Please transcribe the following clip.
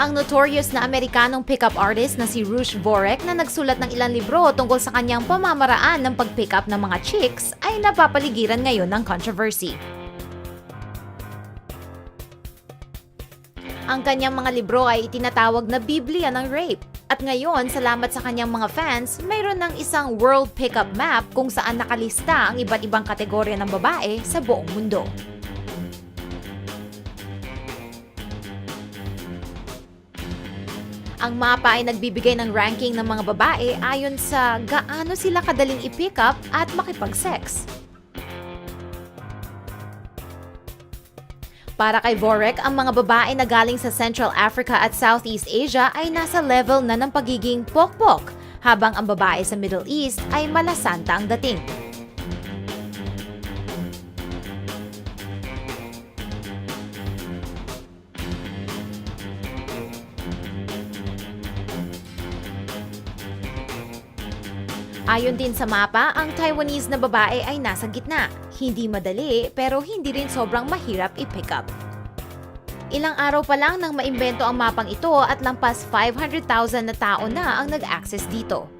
Ang notorious na Amerikanong pickup artist na si Rush Vorek na nagsulat ng ilang libro tungkol sa kanyang pamamaraan ng pag-pick up ng mga chicks ay napapaligiran ngayon ng controversy. Ang kanyang mga libro ay itinatawag na Biblia ng rape. At ngayon, salamat sa kanyang mga fans, mayroon ng isang world pickup map kung saan nakalista ang iba't ibang kategorya ng babae sa buong mundo. Ang mapa ay nagbibigay ng ranking ng mga babae ayon sa gaano sila kadaling i-pick up at makipag-sex. Para kay Vorek, ang mga babae na galing sa Central Africa at Southeast Asia ay nasa level na ng pagiging pokpok, habang ang babae sa Middle East ay malasanta ang dating. Ayon din sa mapa, ang Taiwanese na babae ay nasa gitna. Hindi madali pero hindi rin sobrang mahirap i-pick up. Ilang araw pa lang nang maimbento ang mapang ito at lampas 500,000 na tao na ang nag-access dito.